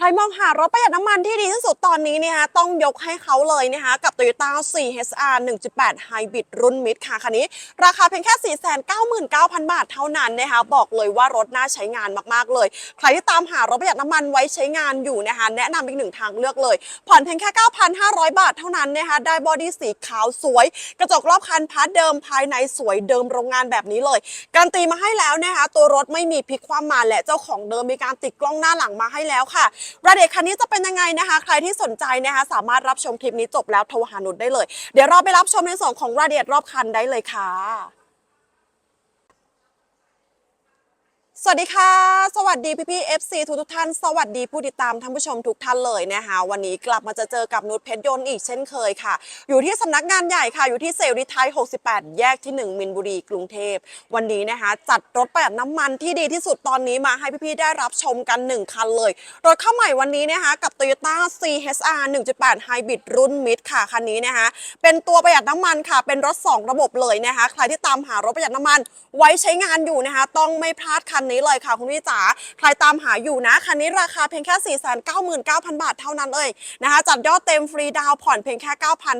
ใครมองหารถประหยัดน้ำมันที่ดีที่สุดตอนนี้เนี่ยฮะต้องยกให้เขาเลยนะคะกับ Toyota 4HR 1.8 Hybrid รุ่นมิดค่ะคันนี้ ราคาเพียงแค่ 499,000 บาทเท่านั้นนะคะบอกเลยว่ารถน่าใช้งานมากๆเลย ใครที่ตามหารถประหยัดน้ำมันไว้ใช้งานอยู่นะคะแนะนำอีกหนึ่งทางเลือกเลย ผ่อนเพียงแค่ 9,500 บาทเท่านั้นนะคะได้บอดี้สีขาวสวย กระจกรอบคันพาร์ทเดิมภายในสวยเดิมโรงงานแบบนี้เลย การนตีมาให้แล้วนะคะตัวรถไม่มีพลิกคว่ำมาและเจ้าของเดิมมีการติดกล้องหน้าหลังมาให้แล้วค่ะรายละเอียดคันนี้จะเป็นยังไงนะคะ ใครที่สนใจนะคะสามารถรับชมคลิปนี้จบแล้วโทรหานุชได้เลย เดี๋ยวเราไปรับชมในส่วนของรายละเอียดรอบคันได้เลยค่ะ สวัสดีค่ะ สวัสดีพี่พี่ๆ FC ทุกทุกท่าน สวัสดีผู้ติดตามท่านผู้ชมทุกท่านเลยนะคะ วันนี้กลับมาจะเจอกับนุชเพชรยนต์อีกเช่นเคยค่ะ อยู่ที่สำนักงานใหญ่ค่ะ อยู่ที่เซลล์ดิไทย 68 แยกที่ 1 มินบุรี กรุงเทพ วันนี้นะคะ จัดรถประหยัดน้ำมันที่ดีที่สุดตอนนี้มาให้พี่พี่ได้รับชมกัน 1 คันเลย รถเข้าใหม่วันนี้นะคะ กับ Toyota CHR 1.8 Hybrid รุ่นมิดค่ะ คันนี้นะคะ เป็นตัวประหยัดน้ำมันค่ะ เป็นรถ 2 ระบบเลยนะคะ ใครที่ตามหารถประหยัดน้ำมัน ไว้ใช้งานอยู่นะคะ ต้องไม่พลาดคันนี้เลยค่ะคุณพี่จ๋าใครตามหาอยู่นะคันนี้ราคาเพียงแค่ 499,000 บาทเท่านั้นเลยนะคะจัดยอดเต็มฟรีดาวผ่อนเพียงแค่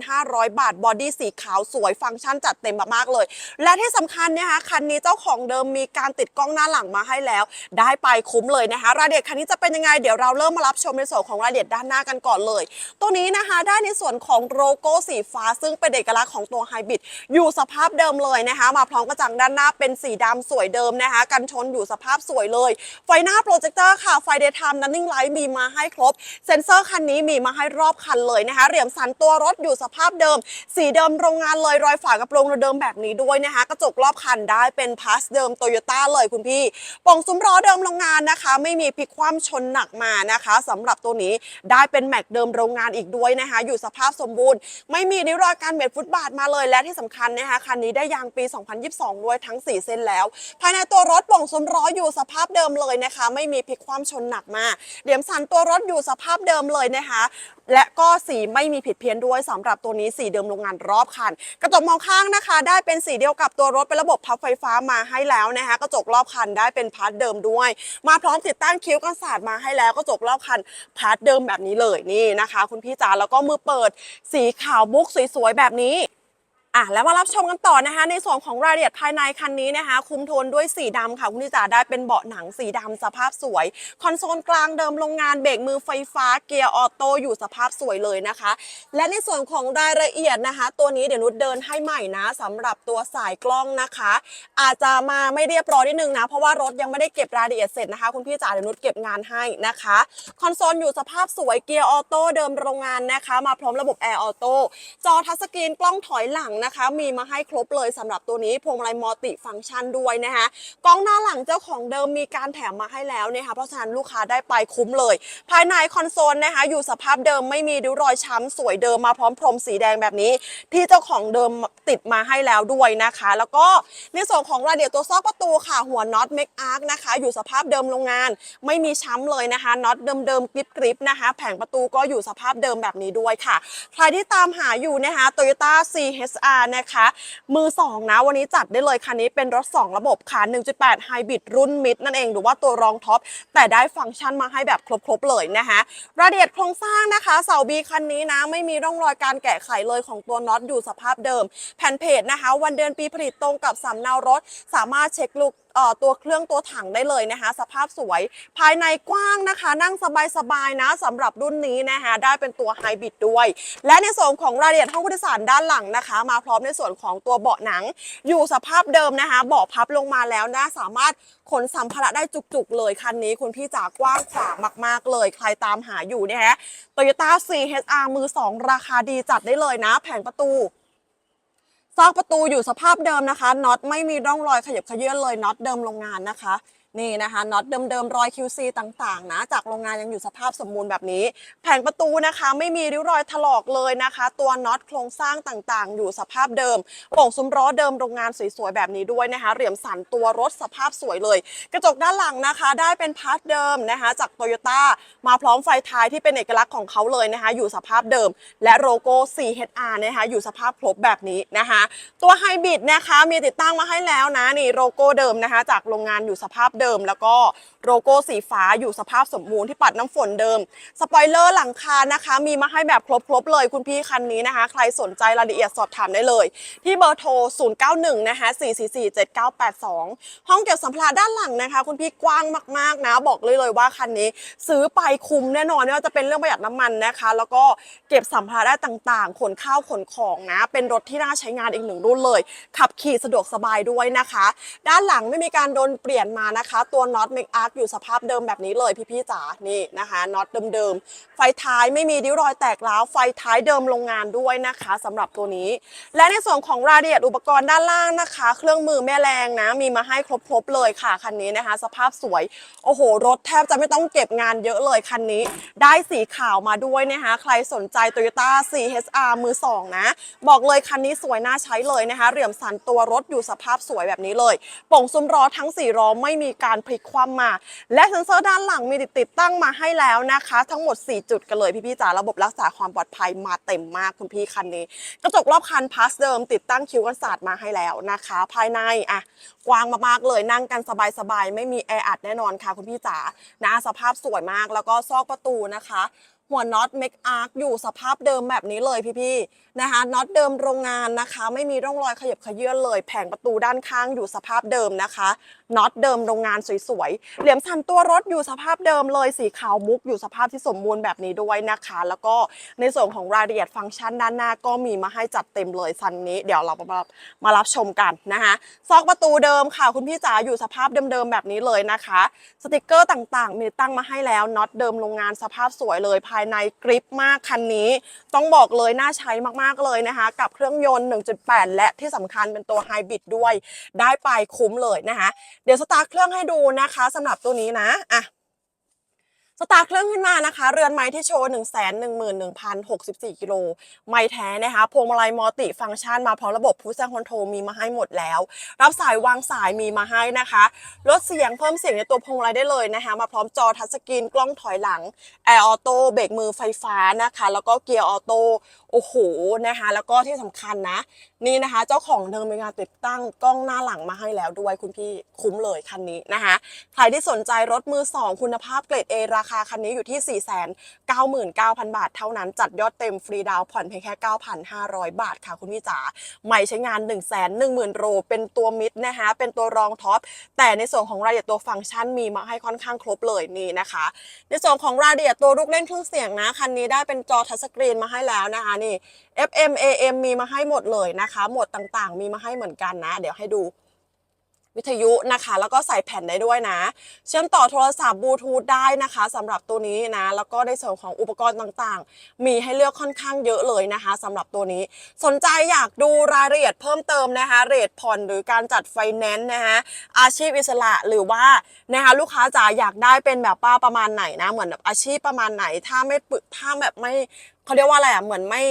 9,500 บาทบอดี้สีขาวสวยฟังก์ชันจัดเต็มมากๆเลย และที่สำคัญนะคะคันนี้เจ้าของเดิมมีการติดกล้องหน้าหลังมาให้แล้ว ได้ไปคุ้มเลยนะคะรายละเอียดคันนี้จะเป็นยังไงเดี๋ยวเราเริ่มมารับชมในส่วนของรายละเอียดด้านหน้ากันก่อนเลย ตัวนี้นะคะได้ในส่วนของโลโก้สีฟ้า ซึ่งเป็นเอกลักษณ์ของตัวไฮบริดอยู่สภาพเดิมเลยนะคะ มาพร้อมกระจังด้านหน้าเป็นสีดำสวยเดิมนะคะ กันชนอยู่สภาพสวยเลย ไฟหน้าโปรเจคเตอร์ค่ะ ไฟเดย์ไทม์นันนิ่งไลท์มีมาให้ครบ เซ็นเซอร์คันนี้มีมาให้รอบคันเลยนะคะเหลี่ยมสันตัวรถอยู่สภาพเดิม สีเดิมโรงงานเลยรอยฝากระโปรงเดิมแบบนี้ด้วยนะคะ กระจกรอบคันได้เป็นพาสเดิมโตโยต้าเลยคุณพี่ป่องซุ้มล้อเดิมโรงงานนะคะ ไม่มีพลิกคว่ำชนหนักมานะคะสำหรับตัวนี้ได้เป็นแม็กเดิมโรงงานอีกด้วยนะคะ อยู่สภาพสมบูรณ์ ไม่มีริ้วรอยการเบียดฟุตบาทมาเลยและที่สำคัญนะคะคันนี้ได้ยางปี 2022 ด้วยทั้ง 4 เส้นแล้ว ภายในตัวรถป่องซุ้มล้ออยู่สภาพเดิมเลยนะคะ ไม่มีพลิกคว่ำชนหนักมาเหลี่ยมสันตัวรถอยู่สภาพเดิมเลยนะคะ และก็สีไม่มีผิดเพี้ยนด้วยสำหรับตัวนี้สีเดิมโรงงานรอบคัน กระจกมองข้างนะคะ ได้เป็นสีเดียวกับตัวรถเป็นระบบพับไฟฟ้ามาให้แล้วนะคะ กระจกรอบคันได้เป็นพาร์ทเดิมด้วย มาพร้อมติดตั้งคิ้วกันศาสตร์มาให้แล้วกระจกรอบคันพาร์ทเดิมแบบนี้เลยนี่นะคะ คุณพี่จ๋าแล้วก็มือเปิดสีขาวมุกสวยๆแบบนี้ อะแล้วมารับชมกันต่อนะคะ ในส่วนของรายละเอียดภายในคันนี้นะคะ คุมโทนด้วยสีดำค่ะคุณนิจาได้เป็นเบาะหนังสีดำสภาพสวย คอนโซลกลางเดิมโรงงานเบรกมือไฟฟ้าเกียร์ออโต้อยู่สภาพสวยเลยนะคะ และในส่วนของรายละเอียดนะคะ ตัวนี้เดี๋ยวนุชเดินให้ใหม่นะสำหรับตัวสายกล้องนะคะ อาจจะมาไม่เรียบร้อยนิดนึงนะ เพราะว่ารถยังไม่ได้เก็บรายละเอียดเสร็จนะคะ คุณพี่จ๋าเดี๋ยวนุชเก็บงานให้นะคะ คอนโซลอยู่สภาพสวยเกียร์ออโต้เดิมโรงงานนะคะ มาพร้อมระบบแอร์ออโต้จอทัชสกรีนกล้องถอยหลังนะคะ มีมาให้ครบเลยสำหรับตัวนี้พวงมาลัยมัลติฟังก์ชันด้วยนะคะกล้องหน้าหลังเจ้าของเดิมมีการแถมมาให้แล้วนะคะเพราะฉะนั้นลูกค้าได้ไปคุ้มเลย ภายในคอนโซลนะคะอยู่สภาพเดิมไม่มีริ้วรอยช้ำสวยเดิมมาพร้อมพรมสีแดงแบบนี้ ที่เจ้าของเดิมติดมาให้แล้วด้วยนะคะ แล้วก็ในส่วนของรายละเอียดตัวซอกประตูค่ะหัวน็อตเมกอาร์คนะคะอยู่สภาพเดิมโรงงาน ไม่มีช้ำเลยนะคะน็อตเดิมๆกริบกริบนะคะ แผงประตูก็อยู่สภาพเดิมแบบนี้ด้วยค่ะ ใครที่ตามหาอยู่นะคะ Toyota CHR นะคะ มือ 2 นะ วันนี้จัดได้เลยคันนี้เป็นรถ 2 ระบบค่ะ 1.8 ไฮบริดรุ่นมิดนั่นเอง หรือว่าตัวรองท็อป แต่ได้ฟังก์ชันมาให้แบบครบๆเลยนะคะรายละเอียดโครงสร้างนะคะ เสาบีคันนี้นะไม่มีร่องรอยการแกะไขเลยของตัวน็อตอยู่สภาพเดิม แผ่นเพจนะคะ วันเดือนปีผลิตตรงกับสำเนารถ สามารถเช็คลุกตัวเครื่องตัวถังได้เลยนะคะ สภาพสวย ภายในกว้างนะคะ นั่งสบายๆนะสำหรับรุ่นนี้นะคะได้เป็นตัวไฮบริดด้วย และในส่วนของรายละเอียดห้องผู้โดยสารด้านหลังนะคะ มาพร้อมในส่วนของตัวเบาะหนัง อยู่สภาพเดิมนะคะ เบาะพับลงมาแล้วนะสามารถขนสัมภาระได้จุกๆ เลยคันนี้คุณพี่จ๋ากว้างขวางมาก ๆ เลย ใครตามหาอยู่เนี่ยฮะ Toyota CHR มือ 2 ราคาดีจัดได้เลยนะ แผงประตู ซอกประตูอยู่สภาพเดิมนะคะน็อตไม่มีร่องรอยขยับขยื่นเลยน็อตเดิมโรงงานนะคะ นี่นะคะน็อตเดิมๆรอย QC ต่างๆ นะ จากโรงงานยังอยู่สภาพสมบูรณ์แบบนี้ แผงประตูนะคะไม่มีริ้วรอยถลอกเลยนะคะ ตัวน็อตโครงสร้างต่างๆ อยู่สภาพเดิมโป่งซุ้มล้อเดิมโรงงานสวยๆแบบนี้ด้วยนะคะเหลี่ยมสันตัวรถสภาพสวยเลย กระจกด้านหลังนะคะ ได้เป็นพาร์ทเดิมนะคะจากโตโยต้ามาพร้อมไฟท้ายที่เป็นเอกลักษณ์ของเขาเลยนะคะ อยู่สภาพเดิม และโลโก้ CHR นะคะอยู่สภาพครบแบบนี้นะคะ ตัวไฮบริดนะคะมีติดตั้งมาให้แล้วนะนี่โลโก้เดิมนะคะ จากโรงงานอยู่สภาพเดิม แล้วก็โลโก้สีฟ้าอยู่สภาพสมบูรณ์ที่ปัดน้ำฝนเดิม สปอยเลอร์หลังคานะคะ มีมาให้แบบครบๆเลยคุณพี่คันนี้นะคะ ใครสนใจรายละเอียดสอบถามได้เลย ที่เบอร์โทร 091 นะคะ 4447982 ห้องเก็บสัมภาระด้านหลังนะคะ คุณพี่กว้างมากๆนะ บอกเลยเลยว่าคันนี้ ซื้อไปคุ้มแน่นอนไม่ว่าจะเป็นเรื่องประหยัดน้ำมันนะคะ แล้วก็เก็บสัมภาระได้ต่างๆ ขนข้าวขนของนะ เป็นรถที่น่าใช้งานอีกหนึ่งรุ่นเลย ขับขี่สะดวกสบายด้วยนะคะ ด้านหลังไม่มีการโดนเปลี่ยนมานะคะคะ ตัวน็อตเมกอาร์อยู่สภาพเดิมแบบนี้เลยพี่ๆจ๋านี่นะคะน็อตเดิมๆ ไฟท้ายไม่มีดิ้วรอยแตกร้าวไฟท้ายเดิมโรงงานด้วยนะคะสำหรับตัวนี้ และในส่วนของรายละเอียดอุปกรณ์ด้านล่างนะคะ เครื่องมือแม่แรงนะมีมาให้ครบๆเลยค่ะคันนี้นะคะ สภาพสวยโอ้โหรถแทบจะไม่ต้องเก็บงานเยอะเลยคันนี้ ได้สีขาวมาด้วยนะคะใครสนใจ Toyota CHR มือสองนะ บอกเลยคันนี้สวยน่าใช้เลยนะคะเหลี่ยมสันตัวรถอยู่สภาพสวยแบบนี้เลย ป่งซุ้มล้อทั้ง4ล้อไม่มีการพลิกคว่ำมา และเซ็นเซอร์ด้านหลังมีติดตั้งมาให้แล้วนะคะ ทั้งหมด 4 จุดกันเลยพี่ๆจ๋าระบบรักษาความปลอดภัยมาเต็มมากคุณพี่คันนี้ กระจกรอบคันพาสเดิม ติดตั้งคิวกันศาสตร์มาให้แล้วนะคะ ภายในอะกว้างมากๆเลยนั่งกันสบายๆไม่มีแออัดแน่นอนค่ะคุณพี่จ๋านะสภาพสวยมากแล้วก็ซอกประตูนะคะหัวน็อตเมกอาร์คอยู่สภาพเดิมแบบนี้เลยพี่ๆนะคะน็อตเดิมโรงงานนะคะ ไม่มีร่องรอยขยับขยื่นเลย แผงประตูด้านข้างอยู่สภาพเดิมนะคะ น็อตเดิมโรงงานสวยๆ เหลี่ยมสันตัวรถอยู่สภาพเดิมเลยสีขาวมุกอยู่สภาพที่สมบูรณ์แบบนี้ด้วยนะคะ แล้วก็ในส่วนของรายละเอียดฟังก์ชันด้านหน้าก็มีมาให้จัดเต็มเลยซันนี้ เดี๋ยวเรามามารับชมกันนะคะซอกประตูเดิมค่ะคุณพี่จ๋าอยู่สภาพเดิมๆแบบนี้เลยนะคะ สติกเกอร์ต่างๆ มีตั้งมาให้แล้วน็อตเดิมโรงงานสภาพสวยเลยภายในกริปมากคันนี้ ต้องบอกเลยน่าใช้มากๆเลยนะคะ กับเครื่องยนต์ 1.8 และที่สำคัญเป็นตัวไฮบริดด้วย ได้ไปคุ้มเลยนะคะเดี๋ยวสตาร์ทเครื่องให้ดูนะคะสำหรับตัวนี้นะอะ สตาร์เครื่องขึ้นมานะคะ เรือนไม้ที่โชว์1 1 1 0 6 4 กิโล ไม่แท้นะคะพวงมาลัยมัลติฟังก์ชันมาพร้อมระบบผู้แจ้งคอนโทรลมีมาให้หมดแล้ว รับสายวางสายมีมาให้นะคะลดเสียงเพิ่มเสียงในตัวพวงมาลัยได้เลยนะคะ มาพร้อมจอทัชสกรีนกล้องถอยหลังแอร์ออโต้เบรกมือไฟฟ้านะคะ แล้วก็เกียร์ออโต้โอ้โหนะคะ แล้วก็ที่สำคัญนะ นี่นะคะ เจ้าของเดิมมีการติดตั้งกล้องหน้าหลังมาให้แล้วด้วยคุณพี่คุ้มเลยคันนี้นะคะใครที่สนใจรถมือ 2 คุณภาพเกรด A ราคาคันนี้อยู่ที่ 499,000 บาทเท่านั้น จัดยอดเต็มฟรีดาวผ่อนเพียงแค่ 9,500 บาทค่ะคุณพี่จ๋าไม่ใช้งาน 1 1 0 0 0 0 โรเป็นตัวมิดนะคะเป็นตัวรองท็อป แต่ในส่วนของรายละเอียดตัวฟังก์ชันมีมาให้ค่อนข้างครบเลยนี่นะคะ ในส่วนของรายละเอียดตัวลูกเล่นเครื่องเสียงนะคันนี้ได้เป็นจอทัชสกรีนมาให้แล้วนะคะนี่ FM AM มีมาให้หมดเลยนะคะ หมดต่างๆ มีมาให้เหมือนกันนะ เดี๋ยวให้ดู วิทยุนะคะ แล้วก็ใส่แผ่นได้ด้วยนะ เชื่อมต่อโทรศัพท์บลูทูธได้นะคะสำหรับตัวนี้นะ แล้วก็ในส่วนของอุปกรณ์ต่างๆ มีให้เลือกค่อนข้างเยอะเลยนะคะสำหรับตัวนี้ สนใจอยากดูรายละเอียดเพิ่มเติมนะคะเรทผ่อนหรือการจัดไฟแนนซ์นะคะอาชีพอิสระหรือว่านะคะลูกค้าจ๋าอยากได้เป็นแบบป้าประมาณไหนนะ เหมือนแบบอาชีพประมาณไหน ถ้าไม่ปึถ้าแบบไม่เขาเรียกว่าอะไรอะเหมือนไม่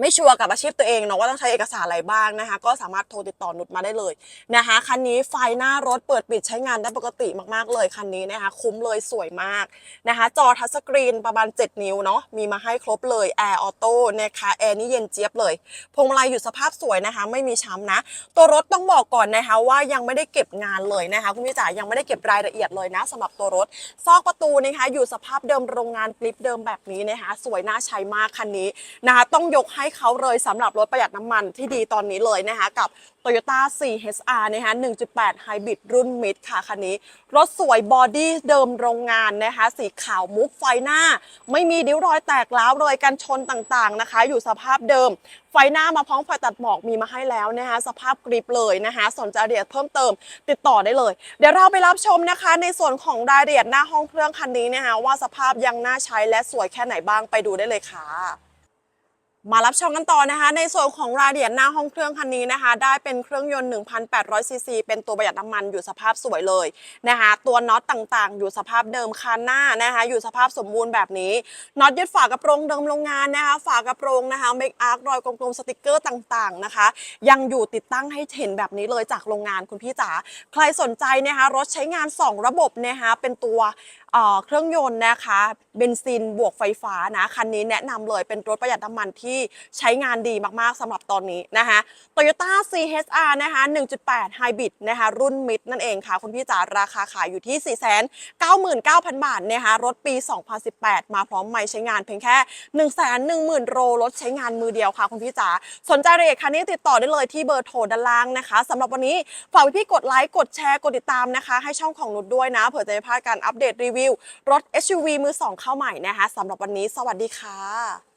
ไม่ชัวร์กับอาชีพตัวเองเนาะว่าต้องใช้เอกสารอะไรบ้างนะคะ ก็สามารถโทรติดต่อนุชมาได้เลยนะคะคันนี้ไฟหน้ารถเปิดปิดใช้งานได้ปกติมากๆเลยคันนี้นะคะ คุ้มเลยสวยมากนะคะ จอทัชสกรีนประมาณ 7 นิ้วเนาะมีมาให้ครบเลยแอร์ออโต้นะคะแอร์นี่เย็นเจี๊ยบเลยพวงมาลัยอยู่สภาพสวยนะคะ ไม่มีช้ำนะ ตัวรถต้องบอกก่อนนะคะว่ายังไม่ได้เก็บงานเลยนะคะ คุณพี่จ๋ายังไม่ได้เก็บรายละเอียดเลยนะสำหรับตัวรถ ซอกประตูนะคะอยู่สภาพเดิมโรงงานกริปเดิมแบบนี้นะคะ สวยน่าใช้มากคันนี้นะคะต้องยกให้ให้เขาเลยสำหรับรถประหยัดน้ำมันที่ดีตอนนี้เลยนะคะกับ Toyota 4HR นะคะ 1.8 Hybrid รุ่นมิดค่ะคันนี้ รถสวยบอดี้เดิมโรงงานนะคะสีขาวมุกไฟหน้า ไม่มีดิ้วรอยแตกร้าวเลยกันชนต่างๆนะคะ อยู่สภาพเดิม ไฟหน้ามาพร้อมไฟตัดหมอกมีมาให้แล้วนะคะสภาพกริปเลยนะคะสนใจรายละเอียดเพิ่มเติมติดต่อได้เลย เดี๋ยวเราไปรับชมนะคะ ในส่วนของรายละเอียดหน้าห้องเครื่องคันนี้นะคะว่าสภาพยังน่าใช้และสวยแค่ไหนบ้างไปดูได้เลยค่ะ มารับชมกันต่อนะคะ ในส่วนของรายละเอียดหน้าห้องเครื่องคันนี้นะคะ ได้เป็นเครื่องยนต์ 1,800 ซีซี เป็นตัวประหยัดน้ำมันอยู่สภาพสวยเลยนะคะ ตัวน็อตต่างๆ อยู่สภาพเดิมคันหน้านะคะ อยู่สภาพสมบูรณ์แบบนี้ น็อตยึดฝากระโปรงเดิมโรงงานนะคะ ฝากระโปรงนะคะ เมคอาร์รอยกลมๆ สติกเกอร์ต่างๆนะคะ ยังอยู่ติดตั้งให้เห็นแบบนี้เลยจากโรงงานคุณพี่จ๋า ใครสนใจนะคะ รถใช้งาน 2 ระบบนะคะ เป็นตัว เครื่องยนต์นะคะเบนซินบวกไฟฟ้านะคันนี้แนะนำเลยเป็นรถประหยัดน้ำมันที่ใช้งานดีมากๆสำหรับตอนนี้นะคะ Toyota CHR นะคะ 1.8 Hybrid นะคะรุ่นมิดนั่นเองค่ะ คุณพี่จ๋าราคาขายอยู่ที่ 499,000 บาทนะคะรถปี 2018 มาพร้อมไม่ใช้งานเพียงแค่ 110,000โลรถใช้งานมือเดียวค่ะ คุณพี่จ๋าสนใจรายละเอียดคันนี้ติดต่อได้เลยที่เบอร์โทรด้านล่างนะคะสำหรับวันนี้ฝากพี่กดไลค์กดแชร์กดติดตามนะคะ ให้ช่องของนุชด้วยนะเผื่อจะไม่พลาดการอัปเดตรีวิววิว รถ SUV มือสองเข้าใหม่นะคะสำหรับวันนี้ สวัสดีค่ะ